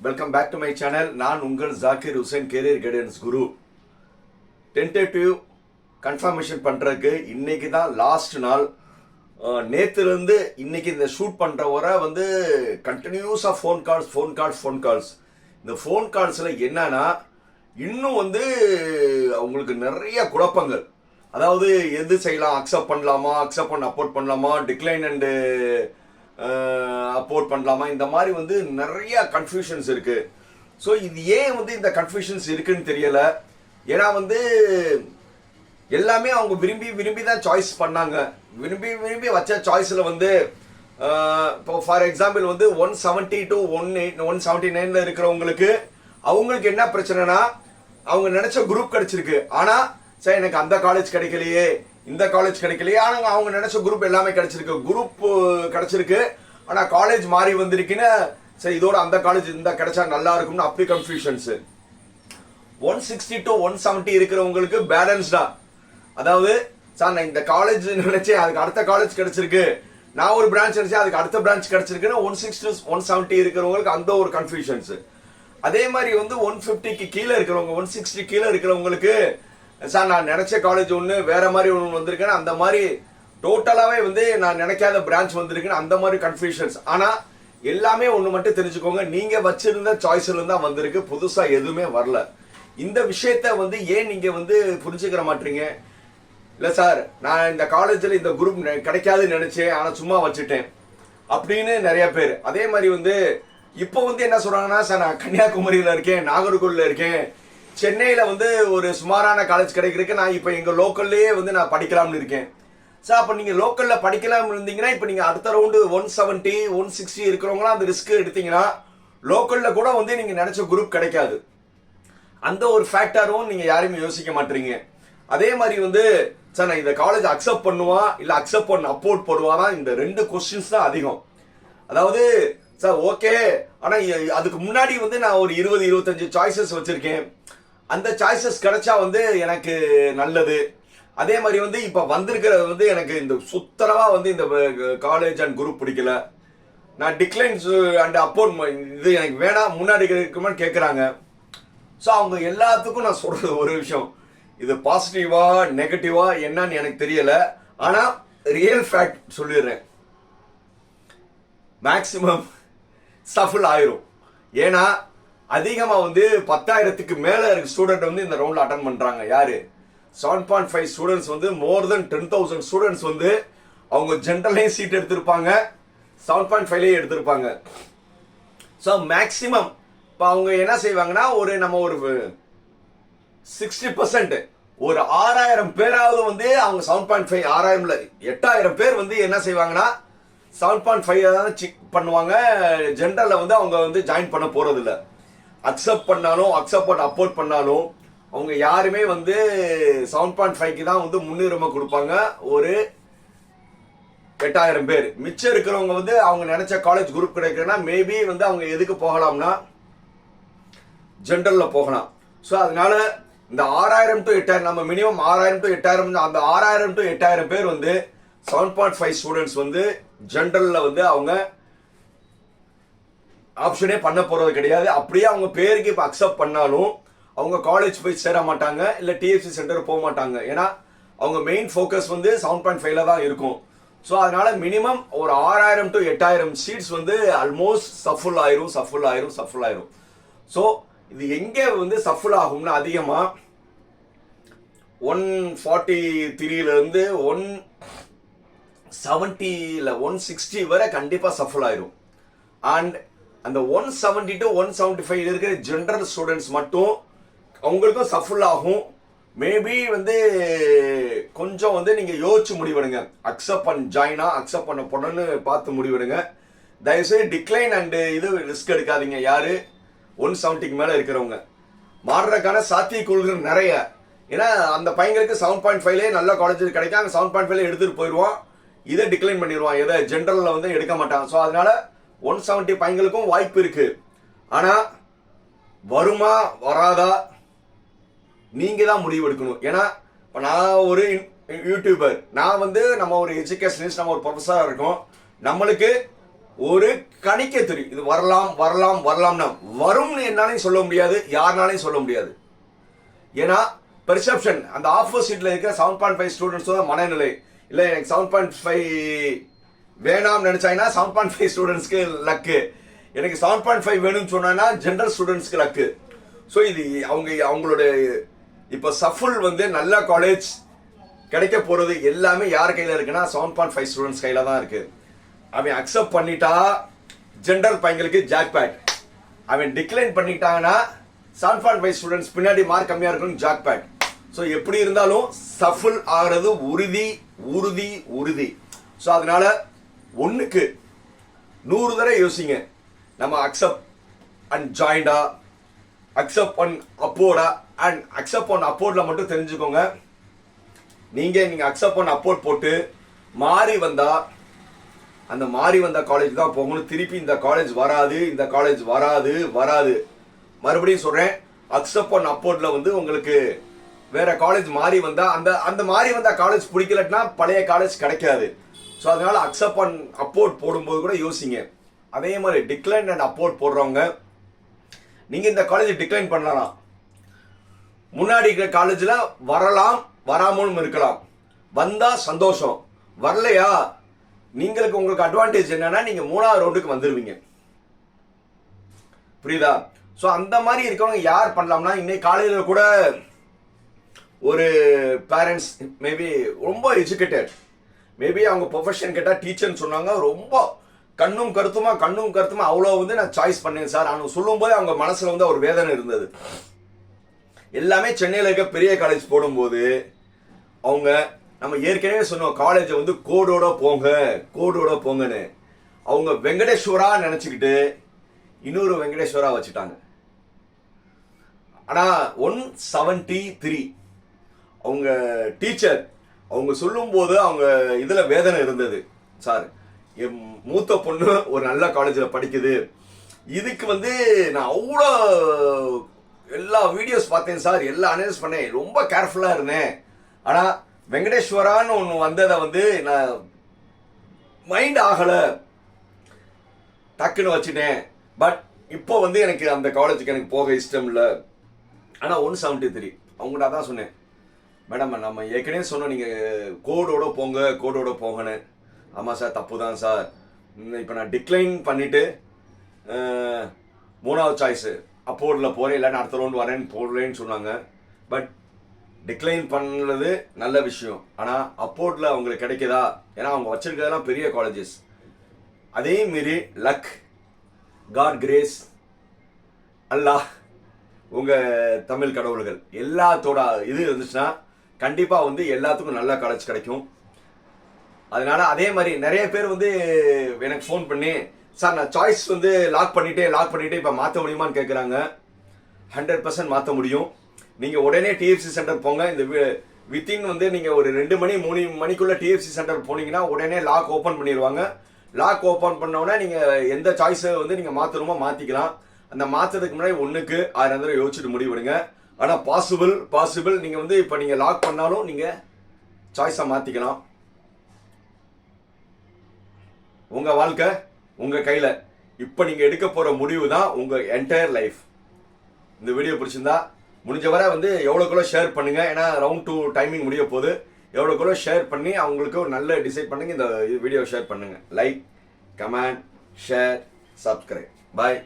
Welcome back to my channel நான் உங்கள் Zakir Hussain career guidance Guru tentative confirmation பண்ணுறதுக்கு இன்னைக்கு தான் லாஸ்ட் நாள். நேற்றுலேருந்து இன்னைக்கு இந்த ஷூட் பண்ணுற வரை வந்து கண்டினியூஸாக phone calls phone calls phone calls இந்த ஃபோன் கால்ஸில் என்னன்னா இன்னும் வந்து அவங்களுக்கு நிறைய குழப்பங்கள். அதாவது எது செய்யலாம் அக்செப்ட் பண்ணலாமா அக்செப்ட் பண்ண அப்போர்ட் பண்ணலாமா டிக்ளைன் அண்டு அப்போர்ட் பண்ணலாமா? இந்த மாதிரி வந்து நிறைய கன்ஃபியூஷன்ஸ் இருக்கு. ஸோ இது ஏன் வந்து இந்த கன்ஃபியூஷன்ஸ் இருக்குன்னு தெரியல. ஏன்னா வந்து எல்லாமே அவங்க விரும்பி விரும்பி தான் சாய்ஸ் பண்ணாங்க. விரும்பி விரும்பி வச்ச சாய்ஸில் வந்து இப்போ ஃபார் எக்ஸாம்பிள் வந்து one seventy to one eight one seventy நைனில் இருக்கிறவங்களுக்கு அவங்களுக்கு என்ன பிரச்சனைனா அவங்க நினச்ச குரூப் கிடச்சிருக்கு. ஆனால் சரி எனக்கு அந்த காலேஜ் கிடைக்கலையே. இந்த காலேஜ் கிடைக்கலையே. ஆனால் அவங்க நினைச்ச குரூப் எல்லாமே கிடைச்சிருக்கு. குரூப் கிடைச்சிருக்கு. ஆனால் காலேஜ் மாறி வந்திருக்குன்னு சரி இதோட அந்த காலேஜ் இந்த கிடைச்சா நல்லா இருக்கும்னு அப்படி confusions one sixty to one seventy இருக்கிறவங்களுக்கு பேலன்ஸ்டா அதாவது சார் நான் இந்த காலேஜ் நினைச்சேன் அதுக்கு அடுத்த காலேஜ் கிடைச்சிருக்கு. நான் ஒரு பிரான்ச் நினைச்சேன் அதுக்கு அடுத்த பிரான்ச் கிடைச்சிருக்குன்னு ஒன் சிக்ஸ்டி ஒன் செவன்ட்டி இருக்கிறவங்களுக்கு அந்த ஒரு கன்ஃபியூஷன்ஸ் அதே மாதிரி வந்து ஒன் ஃபிஃப்டிக்கு கீழே இருக்கிறவங்க ஒன் சிக்ஸ்டி கீழே இருக்கிறவங்களுக்கு சார் நான் நினைச்ச காலேஜ் ஒன்று வேற மாதிரி ஒன்று வந்திருக்கேன்னு அந்த மாதிரி டோட்டலாகவே வந்து நான் நினைக்காத பிரான்ச் வந்திருக்குன்னு அந்த மாதிரி கன்ஃபியூஷன்ஸ் ஆனால் எல்லாமே ஒன்று மட்டும் தெரிஞ்சுக்கோங்க. நீங்கள் வச்சிருந்த சாய்ஸ்ல தான் வந்திருக்கு. புதுசாக எதுவுமே வரல. இந்த விஷயத்த வந்து ஏன் நீங்கள் வந்து புரிஞ்சுக்கிற மாட்டீங்க? இல்லை சார் நான் இந்த காலேஜில் இந்த குரூப் கிடைக்காதுன்னு நினைச்சேன். ஆனால் சும்மா வச்சுட்டேன். அப்படின்னு நிறைய பேர். அதே மாதிரி வந்து இப்போ வந்து என்ன சொல்கிறாங்கன்னா சார் நான் கன்னியாகுமரியில் இருக்கேன் நாகர்கோவில்ல இருக்கேன். சென்னையில் வந்து ஒரு சுமாரான காலேஜ் கிடைக்கிறதுக்கு நான் இப்போ எங்கள் லோக்கல்லையே வந்து நான் படிக்கலாம்னு இருக்கேன். சார் அப்போ நீங்கள் லோக்கலில் படிக்கலாம் இருந்தீங்கன்னா இப்போ நீங்கள் அடுத்த round one seventy one sixty இருக்கிறவங்களாம் அந்த ரிஸ்க் எடுத்தீங்கன்னா லோக்கலில் கூட வந்து நீங்கள் நினச்ச குரூப் கிடைக்காது. அந்த ஒரு ஃபேக்டரும் நீங்கள் யாரையுமே யோசிக்க மாட்டீங்க. அதே மாதிரி வந்து சார் நான் இந்த காலேஜ் அக்செப்ட் பண்ணுவா இல்லை அக்செப்ட் பண்ண அப்போர்ட் பண்ணுவானா இந்த ரெண்டு கொஸ்டின்ஸ் தான் அதிகம். அதாவது சார் ஓகே ஆனால் அதுக்கு முன்னாடி வந்து நான் ஒரு இருபது இருபத்தஞ்சு சாய்ஸஸ் வச்சுருக்கேன். அந்த சாய்ஸஸ் கிடைச்சா வந்து எனக்கு நல்லது. அதே மாதிரி வந்து இப்போ வந்திருக்கிறது வந்து எனக்கு இந்த சுத்தரவா வந்து இந்த காலேஜ் அண்ட் குரூப் பிடிக்கல. நான் டிக்ளைன்ஸ் அண்ட் அப்போர்ட் இது எனக்கு வேணாம் முன்னாடி இருக்குமான்னு கேட்குறாங்க ஸோ அவங்க எல்லாத்துக்கும் நான் சொல்றது ஒரு விஷயம். இது பாசிட்டிவா நெகட்டிவா என்னன்னு எனக்கு தெரியல. ஆனா ரியல் ஃபேக்ட் சொல்லிடுறேன். மேக்சிமம் சஃபுல் ஆயிரும். ஏன்னா அதிகமா வந்து பத்தாயிரத்துக்கு மேல இருக்க ஸ்டூடெண்ட் வந்து இந்த ரவுண்ட்ல அட்டன் பண்றாங்க. யாரு? செவன் பாயிண்ட் ஃபைவ் ஸ்டூடெண்ட்ஸ் வந்து more than ten thousand students வந்து அவங்க ஜென்ரல்லையும் சீட் எடுத்திருப்பாங்க. செவன் பாயிண்ட் ஃபைவ்லேயும் எடுத்திருப்பாங்க. ஸோ மேக்சிமம் இப்போ அவங்க என்ன செய்வாங்கன்னா ஒரு நம்ம ஒரு சிக்ஸ்டி பர்சன்ட் ஒரு ஆறாயிரம் பேராவது வந்து அவங்க செவன் பாயிண்ட் ஃபைவ் ஆறாயிரம்ல எட்டாயிரம் பேர் வந்து என்ன செய்வாங்கன்னா செவன் பாயிண்ட் ஃபைவ் தான் செக் பண்ணுவாங்க. ஜென்ரலில் வந்து அவங்க வந்து ஜாயின் பண்ண போறது அக்செப்ட் பண்ணாலும் அக்செப்ட் பண்ண அப்போர்ட் பண்ணாலும் அவங்க யாருமே வந்து செவன் பாயிண்ட் ஃபைவ்க்கு தான் வந்து முன்னுரிமை கொடுப்பாங்க. ஒரு எட்டாயிரம் பேர். மிச்சம் இருக்கிறவங்க வந்து அவங்க நினைச்ச காலேஜ் குரூப் கிடைக்குன்னா மேபி வந்து அவங்க எதுக்கு போகலாம்னா ஜென்ரலில் போகலாம். ஸோ அதனால இந்த ஆறாயிரம் டு எட்டாயிரம் நம்ம மினிமம் ஆறாயிரம் டு எட்டாயிரம் அந்த ஆறாயிரம் டு எட்டாயிரம் பேர் வந்து செவன் பாயிண்ட் ஃபைவ் ஸ்டூடெண்ட்ஸ் வந்து ஜென்ரலில் வந்து அவங்க ஆப்ஷனே பண்ண போறது கிடையாது. அப்படியே அவங்க பேருக்கு இப்போ அக்செப்ட் பண்ணாலும் அவங்க காலேஜ் போய் சேர மாட்டாங்க இல்லை டிஎஃப்சி சென்டர் போக மாட்டாங்க. ஏன்னா அவங்க மெயின் ஃபோக்கஸ் வந்து செவன் பாயிண்ட் ஃபைவ்ல தான் இருக்கும். ஸோ அதனால மினிமம் ஒரு ஆறாயிரம் டு எட்டாயிரம் சீட்ஸ் வந்து ஆல்மோஸ்ட் சஃபுல் ஆயிரும் சஃபுல் ஆயிரும் சஃபுல் ஆயிரும். ஸோ இது எங்கே வந்து சஃபுல் ஆகும்னா அதிகமாக ஒன் ஃபார்ட்டி த்ரீலேருந்து ஒன் செவன்ட்டியில் ஒன் சிக்ஸ்டி வரை கண்டிப்பாக சஃபுல் ஆயிரும். அண்ட் அந்த one seventy to one seventy five இருக்கிற ஜென்ரல் ஸ்டூடெண்ட்ஸ் மட்டும் அவங்களுக்கும் சஃபுல் ஆகும். மேபி வந்து கொஞ்சம் வந்து நீங்கள் யோசிச்சு முடிவெடுங்க. அக்செப்ட் பண்ண ஜாயினா அக்செப்ட் பண்ண பொண்ணுன்னு பார்த்து முடிவெடுங்க. தயவுசெய்து டிக்ளைன் அண்டு இது ரிஸ்க் எடுக்காதீங்க. யார்? ஒன் செவன்ட்டிக்கு மேலே இருக்கிறவங்க. மாறுறதுக்கான சாத்தியக்கூறுகள் நிறைய. ஏன்னா அந்த பையங்களுக்கு செவன் பாயிண்ட் ஃபைவ்லேயே நல்ல காலேஜ் கிடைக்கும். அங்கே செவன் பாயிண்ட் ஃபைவ்ல எடுத்துகிட்டு போயிடுவான். இதை டிக்ளைன் பண்ணிடுவான். எதை? ஜென்ரலில் வந்து எடுக்க மாட்டான். ஸோ அதனால ஒன் செவன்ட்டி பையங்களுக்கும் வாய்ப்பு இருக்கு. ஆனால் வருமா வராதா? நீங்க தான் முடிவு எடுக்கணும். ஏன்னா இப்போ நான் ஒரு யூடியூபர் நான் வந்து நம்ம ஒரு எஜுகேஷனிஸ்ட் நம்ம ஒரு ப்ரொஃபஸராக இருக்கோம். நம்மளுக்கு ஒரு கணிக்க தெரியும். இது வரலாம் வரலாம் வரலாம்னா வரும்னு என்னாலையும் சொல்ல முடியாது யாருனாலையும் சொல்ல முடியாது. ஏன்னா பெர்செப்ஷன் அந்த ஆப்போசிட்ல இருக்கிற செவன் பாயிண்ட் ஃபைவ் ஸ்டூடெண்ட்ஸோட மனநிலை. இல்லை எனக்கு செவன் பாயிண்ட் ஃபைவ் வேணாம்னு நினைச்சாங்கன்னா செவன் பாயிண்ட் ஃபைவ் ஸ்டூடெண்ட்ஸ்க்கு லக்கு எனக்கு செவன் பாயிண்ட் ஃபைவ் வேணும்னு சொன்னாங்கன்னா ஜென்ரல் ஸ்டூடெண்ட்ஸ்க்கு லக்கு ஸோ இது அவங்க அவங்களோட இப்போ சஃபுல் வந்து நல்ல காலேஜ் கிடைக்க போகிறது எல்லாமே யார் கையில் இருக்குன்னா செவன் பாயிண்ட் ஃபைவ் ஸ்டூடெண்ட்ஸ் கையில் தான் இருக்கு. அவன் அக்செப்ட் பண்ணிட்டா ஜென்ரல் பையங்களுக்கு ஜாக் பேட் அவன் டிக்ளைன் பண்ணிட்டாங்கன்னா செவன் பாயிண்ட் ஃபைவ் ஸ்டூடெண்ட்ஸ் பின்னாடி மார்க் கம்மியாக இருக்கணும் ஜாக் பேட் ஸோ எப்படி இருந்தாலும் சஃபுல் ஆகிறது உறுதி உறுதி உறுதி. ஸோ அதனால ஒன்றுக்கு நூறு தடவை யோசிங்க. நம்ம அக்செப்ட் அண்ட் ஜாயிண்டா அக்செப்ட் ஒன் அப்போர்டா அண்ட் அக்செப்ட் ஒன் அப்போர்டில் மட்டும் தெரிஞ்சுக்கோங்க. நீங்கள் நீங்கள் அக்செப்ட் அண்ட் அப்போர்ட் போட்டு மாறி வந்தால் அந்த மாறி வந்த காலேஜ் தான் போகணும். திருப்பி இந்த காலேஜ் வராது இந்த காலேஜ் வராது வராது. மறுபடியும் சொல்கிறேன் அக்செப்ட் அண்ட் அப்போர்டில் வந்து உங்களுக்கு வேற காலேஜ் மாறி வந்தால் அந்த அந்த மாறி வந்தால் காலேஜ் பிடிக்கலன்னா பழைய காலேஜ் கிடைக்காது. ஸோ அதனால அக்செப்ட் பண்ண அப்போர்ட் போடும்போது கூட யோசிங்க. அதே மாதிரி டிக்ளைன் அண்ட் அப்போர்ட் போடுறவங்க நீங்கள் இந்த காலேஜ் டிக்ளைன் பண்ணலாம். முன்னாடி இருக்கிற காலேஜில் வரலாம் வராமலும் இருக்கலாம். வந்தால் சந்தோஷம். வரலையா? நீங்களுக்கு உங்களுக்கு அட்வான்டேஜ் என்னன்னா நீங்கள் மூணாவது ரவுண்டுக்கு வந்துடுவீங்க புரியுதா? ஸோ அந்த மாதிரி இருக்கவங்க யார் பண்ணலாம்னா இன்னைக்கு காலேஜில் கூட ஒரு பேரண்ட்ஸ் மேபி ரொம்ப எஜுகேட்டட் மேபி அவங்க ப்ரொஃபஷன் கேட்டால் டீச்சர்னு சொன்னாங்க. ரொம்ப கண்ணும் கருத்துமா கண்ணும் கருத்துமா அவ்வளோ வந்து நான் சாய்ஸ் பண்ணேன் சார் அவங்க சொல்லும்போது அவங்க மனசில் வந்து ஒரு வேதனை இருந்தது. எல்லாமே சென்னையில் இருக்க பெரிய காலேஜ் போடும்போது அவங்க நம்ம ஏற்கனவே சொன்னோம் காலேஜை வந்து கோடோட போங்க கோடோட போங்கன்னு. அவங்க வெங்கடேஸ்வரா நினச்சிக்கிட்டு இன்னொரு வெங்கடேஸ்வரா வச்சுட்டாங்க. ஆனால் ஒன் செவன்டி த்ரீ அவங்க டீச்சர் அவங்க சொல்லும்போது அவங்க இதில் வேதனை இருந்தது. சார் என் மூத்த பொண்ணு ஒரு நல்ல காலேஜில் படிக்குது. இதுக்கு வந்து நான் அவ்வளோ எல்லா வீடியோஸ் பார்த்தேன் சார். எல்லா அனலைஸ் பண்ணேன். ரொம்ப கேர்ஃபுல்லாக இருந்தேன். ஆனால் வெங்கடேஸ்வரான்னு ஒன்று வந்ததை வந்து நான் மைண்ட் ஆகலை. டக்குன்னு வச்சுட்டேன். பட் இப்போ வந்து எனக்கு அந்த காலேஜுக்கு எனக்கு போக இஷ்டம் இல்லை. ஆனால் ஒன் செவன்ட்டி த்ரீ அவங்கள்ட்ட தான் சொன்னேன். மேடம் நம்ம ஏற்கனவே சொன்னோம் நீங்கள் கோடோட போங்க கோடோட போங்கன்னு. ஆமாம் சார் தப்பு தான் சார் இப்போ நான் டிக்ளைன் பண்ணிவிட்டு மூணாவது சாய்ஸு அப்போர்டில் போகிறேன் இல்லைன்னா அடுத்த ரவுண்ட் வரேன்னு போடலேன்னு சொன்னாங்க. பட் டிக்ளைன் பண்ணுறது நல்ல விஷயம். ஆனால் அப்போர்டில் அவங்களுக்கு கிடைக்குதா? ஏன்னா அவங்க வச்சிருக்கிறதெல்லாம் பெரிய காலேஜஸ் அதே மீறி லக் காட் கிரேஸ் அல்லாஹ் உங்கள் தமிழ் கடவுள்கள். எல்லாத்தோட இது இருந்துச்சுன்னா கண்டிப்பாக வந்து எல்லாத்துக்கும் நல்ல காலேஜ் கிடைக்கும். அதனால அதே மாதிரி நிறைய பேர் வந்து எனக்கு ஃபோன் பண்ணி சார் நான் சாய்ஸ் வந்து லாக் பண்ணிட்டே லாக் பண்ணிட்டே இப்போ மாற்ற முடியுமான்னு கேட்குறாங்க ஹண்ட்ரட் பர்சன்ட் மாற்ற முடியும். நீங்கள் உடனே டிஎஃப்சி சென்டர் போங்க. இந்த வித்தின் வந்து நீங்கள் ஒரு ரெண்டு மணி மூணு மணிக்குள்ளே டிஎஃப்சி சென்டர் போனீங்கன்னா உடனே லாக் ஓப்பன் பண்ணிடுவாங்க லாக் ஓப்பன் பண்ணோடனே நீங்கள் எந்த சாய்ஸை வந்து நீங்கள் மாற்றணுமோ மாற்றிக்கலாம் அந்த மாற்றதுக்கு முன்னாடி ஒன்றுக்கு ஆயிரம் தடவை யோசிச்சுட்டு முடிவெடுங்க. ஆனால் பாசிபிள் பாசிபிள் நீங்கள் வந்து இப்போ நீங்கள் லாக் பண்ணாலும் நீங்கள் சாய்ஸை மாற்றிக்கலாம் உங்கள் வாழ்க்கை உங்கள் கையில். இப்போ நீங்கள் எடுக்க போகிற முடிவு தான் உங்கள் என்டையர் லைஃப் இந்த வீடியோ பிடிச்சிருந்தா முடிஞ்ச வரை வந்து எவ்வளோக்குள்ள ஷேர் பண்ணுங்கள் ஏன்னா ரவுண்ட் டூ டைமிங் முடிய போது எவ்வளோக்குள்ள ஷேர் பண்ணி அவங்களுக்கு ஒரு நல்ல டிசைட் பண்ணுங்கள் இந்த வீடியோ ஷேர் பண்ணுங்கள் like comment share subscribe bye